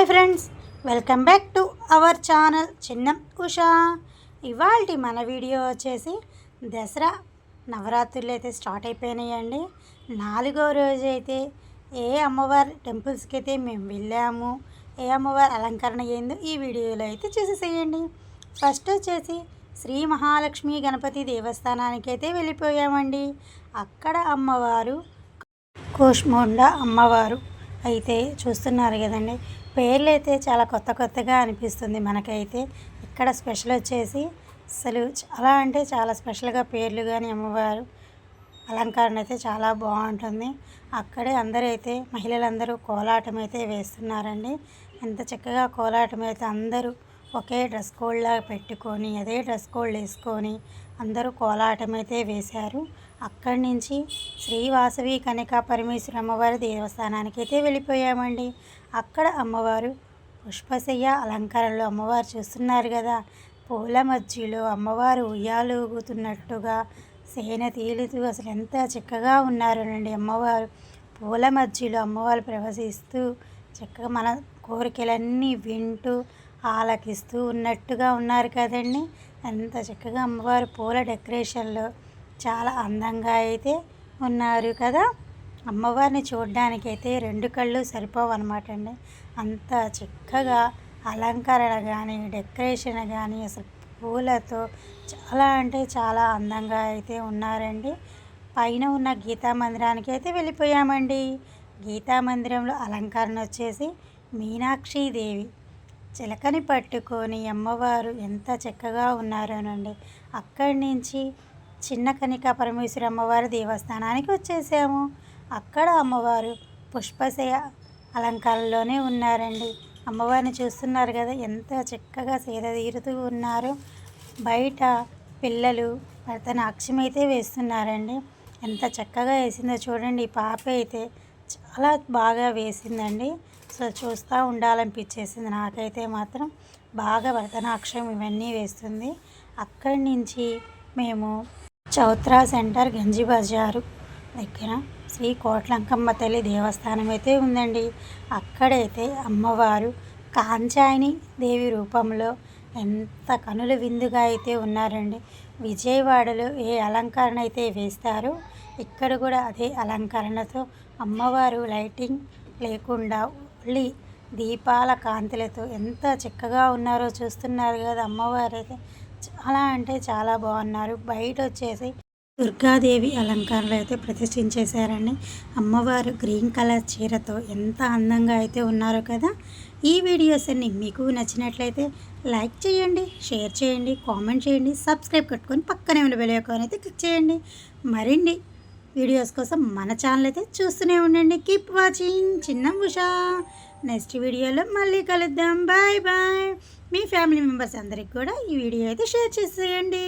Hi friends welcome back to our channel Chinna Usha. ఇవాళ మన video వచ్చేసి దసరా నవరాత్రులు అయితే స్టార్ట్ అయిపోయినాయండి. నాలుగో రోజు అయితే ఏ అమ్మవారి టెంపుల్స్కి అయితే మేము వెళ్ళాము ఏ అమ్మవారి అలంకరణ అయిందో ఈ వీడియోలో అయితే చూసేసేయండి. ఫస్ట్ వచ్చేసి శ్రీ మహాలక్ష్మి గణపతి దేవస్థానానికి అయితే వెళ్ళిపోయామండి. అక్కడ అమ్మవారు కోష్మొండ అమ్మవారు అయితే చూస్తున్నారు కదండి. పేర్లు అయితే చాలా కొత్త కొత్తగా అనిపిస్తుంది మనకైతే. ఇక్కడ స్పెషల్ వచ్చేసి అసలు చాలా అంటే చాలా స్పెషల్గా పేర్లు కానీ అమ్మవారు అలంకరణ అయితే చాలా బాగుంటుంది. అక్కడే అందరూ అయితే మహిళలందరూ కోలాటం అయితే వేస్తున్నారండి. ఎంత చక్కగా కోలాటం అయితే అందరూ ఒకే డ్రెస్ కోడ్లా పెట్టుకొని అదే డ్రెస్ కోడ్ వేసుకొని అందరూ కోలాటం అయితే వేశారు. అక్కడి నుంచి శ్రీవాసవి కనికా పరమేశ్వర అమ్మవారి దేవస్థానానికి అయితే వెళ్ళిపోయామండి. అక్కడ అమ్మవారు పుష్పశయ్య అలంకారంలో అమ్మవారు చూస్తున్నారు కదా. పూల మధ్యలో అమ్మవారు ఉయ్యాలు ఊగుతున్నట్టుగా సేన తేలుతూ అసలు ఎంత చక్కగా ఉన్నారోనండి అమ్మవారు. పూల మధ్యలో అమ్మవారు ప్రవశిస్తూ చక్కగా మన కోరికలన్నీ వింటూ ఆలకిస్తూ ఉన్నట్టుగా ఉన్నారు కదండి. ఎంత చక్కగా అమ్మవారు పూల డెకరేషన్లో చాలా అందంగా అయితే ఉన్నారు కదా. అమ్మవారిని చూడడానికి అయితే రెండు కళ్ళు సరిపోవు అనమాట అండి అంత చక్కగా అలంకరణ కానీ డెకరేషన్ కానీ అసలు పూలతో చాలా అంటే చాలా అందంగా అయితే ఉన్నారండి. పైన ఉన్న గీతా మందిరానికి అయితే వెళ్ళిపోయామండి. గీతా మందిరంలో అలంకరణ వచ్చేసి మీనాక్షిదేవి చిలకని పట్టుకొని అమ్మవారు ఎంత చక్కగా ఉన్నారోనండి. అక్కడి నుంచి చిన్న కనిక పరమేశ్వరి అమ్మవారి దేవస్థానానికి వచ్చేసాము. అక్కడ అమ్మవారు పుష్పశయ అలంకారంలోనే ఉన్నారండి. అమ్మవారిని చూస్తున్నారు కదా ఎంత చక్కగా సేద తీరుతూ ఉన్నారు. బయట పిల్లలు భరతనాట్యం అయితే వేస్తున్నారండి. ఎంత చక్కగా వేసిందో చూడండి. ఈ పాప అయితే చాలా బాగా వేసిందండి. సో చూస్తూ ఉండాలనిపించేసింది నాకైతే మాత్రం. బాగా భరతనాట్యం ఇవన్నీ వేస్తుంది. అక్కడి నుంచి మేము చౌత్రా సెంటర్ గంజి బజారు దగ్గర శ్రీ కోట్లంకమ్మ తల్లి దేవస్థానం అయితే ఉందండి. అక్కడైతే అమ్మవారు కాంచాయని దేవి రూపంలో ఎంత కనుల విందుగా అయితే ఉన్నారండి. విజయవాడలో ఏ అలంకరణ అయితే వేస్తారో ఇక్కడ కూడా అదే అలంకరణతో అమ్మవారు లైటింగ్ లేకుండా ఓన్లీ దీపాల కాంతులతో ఎంత చక్కగా ఉన్నారో చూస్తున్నారు కదా అమ్మవారు అయితే చాలా అంటే చాలా బాగున్నారు. బయట వచ్చేసి దుర్గాదేవి అలంకారాలు అయితే ప్రతిష్ఠించేశారండి. అమ్మవారు గ్రీన్ కలర్ చీరతో ఎంత అందంగా అయితే ఉన్నారో కదా! ఈ వీడియోస్ అన్ని మీకు నచ్చినట్లయితే లైక్ చేయండి షేర్ చేయండి కామెంట్ చేయండి సబ్స్క్రైబ్ కట్టుకొని పక్కనే ఉన్న బెల్ అయితే క్లిక్ చేయండి. మరిన్ని వీడియోస్ కోసం మన ఛానల్ అయితే చూస్తూనే ఉండండి. Keep watching. Chinna Usha. Next వీడియోలో మళ్ళీ కలుద్దాం. Bye bye. మీ ఫ్యామిలీ మెంబర్స్ అందరికి కూడా ఈ వీడియో అయితే షేర్ చేసేయండి.